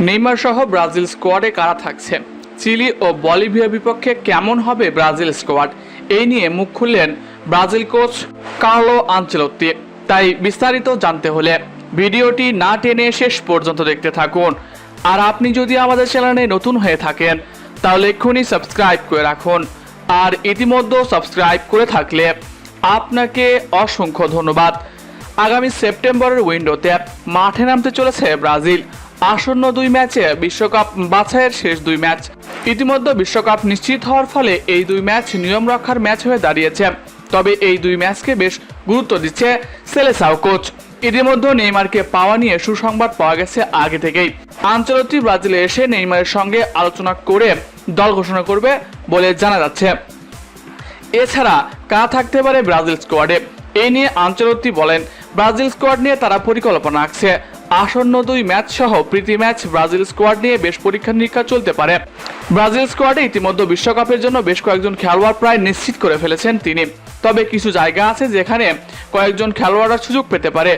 Neymar সহ Brazil স্কোয়াডে কারা থাকছে? চিলি ও বলিভিয়ার বিপক্ষে কেমন হবে ব্রাজিল স্কোয়াড? এই নিয়ে মুখ খুললেন ব্রাজিল কোচ কার্লো আঞ্চেলত্তি তাই বিস্তারিত জানতে হলে ভিডিওটি না টেনে শেষ পর্যন্ত দেখতে থাকুন। আর আপনি যদি আমাদের চ্যানেলে নতুন হয়ে থাকেন, তাহলে এক্ষুনি সাবস্ক্রাইব করে রাখুন। আর ইতিমধ্যে সাবস্ক্রাইব করে থাকলে আপনাকে অসংখ্য ধন্যবাদ। আগামী সেপ্টেম্বরের উইন্ডোতে মাঠে নামতে চলেছে ব্রাজিল। আসন্ন দুই ম্যাচে বিশ্বকাপ বাছাইয়ের শেষ দুই ম্যাচ। ইতিমধ্যে বিশ্বকাপ নিশ্চিত হওয়ার ফলে এই দুই ম্যাচ নিয়ম রক্ষার ম্যাচ হয়ে দাঁড়িয়েছে। তবে এই দুই ম্যাচকে বেশ গুরুত্ব দিচ্ছে সেলেসাও কোচ। ইতিমধ্যে নেইমারকে পাওয়া নিয়ে সুসংবাদ পাওয়া গেছে আগে থেকেই। আঞ্চলিক ব্রাজিলে এসে নেইমারের সঙ্গে আলোচনা করে দল ঘোষণা করবে বলে জানা যাচ্ছে। এছাড়া কারা থাকতে পারে ব্রাজিল স্কোয়াডে? এই নিয়ে আঞ্চলত্তি বলেন, ব্রাজিল স্কোয়াড নিয়ে তারা পরিকল্পনা আঁকছে আসন্ন দুই ম্যাচ সহ প্রীতি ম্যাচ ব্রাজিল স্কোয়াড নিয়ে বেশ পরীক্ষা নিরীক্ষা চলতে পারে। ব্রাজিল স্কোয়াডে ইতিমধ্যে বিশ্বকাপের জন্য বেশ কয়েকজন খেলোয়াড় প্রায় নিশ্চিত করে ফেলেছেন তিনি। তবে কিছু জায়গা আছে যেখানে কয়েকজন খেলোয়াড়রা সুযোগ পেতে পারে।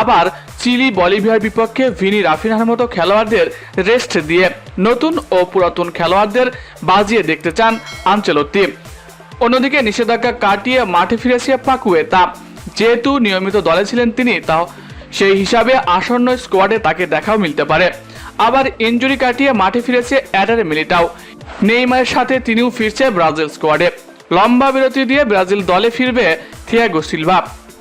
আবার চিলি, বলিভিয়ার বিপক্ষে ভিনি রাফিনার মতো খেলোয়াড়দের রেস্ট দিয়ে নতুন ও পুরাতন খেলোয়াড়দের বাজিয়ে দেখতে চান আঞ্চলত্তি। অন্যদিকে নিষেধাজ্ঞা কাটিয়ে মাঠে ফিরেছে পাকুয়েতা। যেহেতু নিয়মিত দলে ছিলেন তিনি, তাও সেই হিসাবে আসন্ন স্কোয়াডে তাকে দেখাও মিলতে পারে। আবার ইনজুরি কাটিয়ে মাঠে ফিরেছে অ্যাডারে মিলিটাও। নেইমারের সাথে তিনিও ফিরছে ব্রাজিল স্কোয়াডে লম্বা বিরতি দিয়ে ব্রাজিল দলে ফিরবে থিয়াগো সিলভা।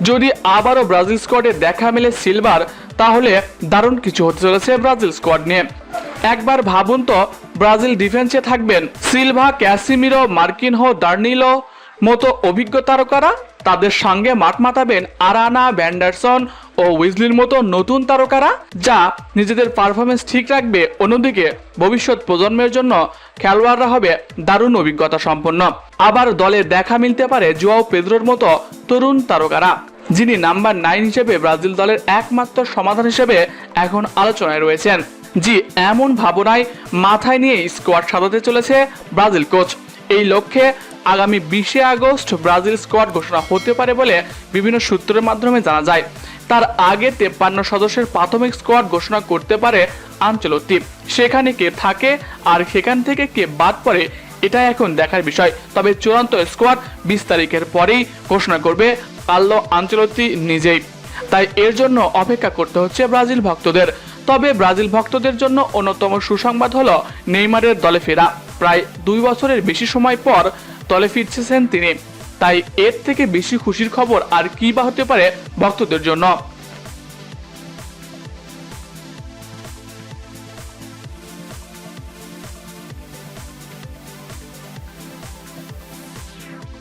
যদি আবারও ব্রাজিল স্কোয়াডে দেখা মেলে সিলভার, তাহলে দারুণ কিছু হতে চলেছে ব্রাজিল স্কোয়াড নিয়ে। একবার ভাবুন তো, ব্রাজিল ডিফেন্সে থাকবেন সিলভা, ক্যাসিমিরো, মার্কিনহো, দার্নিলো মতো অভিজ্ঞ তারকারা, তাদের সঙ্গে মাঠ মাতাবেন আরানা, ব্যান্ডারসন ও উইজলির মতো নতুন তারকারা, যা নিজেদের পারফরমেন্স ঠিক রাখবে, অন্যদিকে ভবিষ্যৎ প্রজন্মের জন্য খেলোয়াড়রা হবে দারুণ অভিজ্ঞতা সম্পন্ন। আবার দলে দেখা মিলতে পারে জুয়াও পেদ্রোর মতো তরুণ তারকারা, যিনি নাম্বার নাইন হিসেবে ব্রাজিল দলের একমাত্র সমাধান হিসেবে এখন আলোচনায় রয়েছেন। জি, এমন ভাবনায় মাথায় নিয়ে স্কোয়াড সাজাতে চলেছে ব্রাজিল কোচ এই লক্ষ্যে আগামী বিশে আগস্ট ব্রাজিল স্কোয়াড ঘোষণা হতে পারে বলে বিভিন্ন সূত্রের মাধ্যমে জানা যায়। তার আগে তেপ্পান্ন সদস্যের প্রাথমিক স্কোয়াড ঘোষণা করতে পারে আঞ্চলতি সেখানে কে থাকে আর সেখান থেকে কে বাদ পড়ে, এটা এখন দেখার বিষয়। তবে চূড়ান্ত স্কোয়াড বিশ তারিখের পরেই ঘোষণা করবে কাল্লো আঞ্চলতি নিজেই। তাই এর জন্য অপেক্ষা করতে হচ্ছে ব্রাজিল ভক্তদের। তবে ব্রাজিল ভক্তদের জন্য অন্যতম সুসংবাদ হলো নেইমারের দলে ফেরা। প্রায় দুই বছরের বেশি সময় পর দলে ফিরছেন তিনি। তাই এর থেকে বেশি খুশির খবর আর কি বা হতে পারে ভক্তদের জন্য?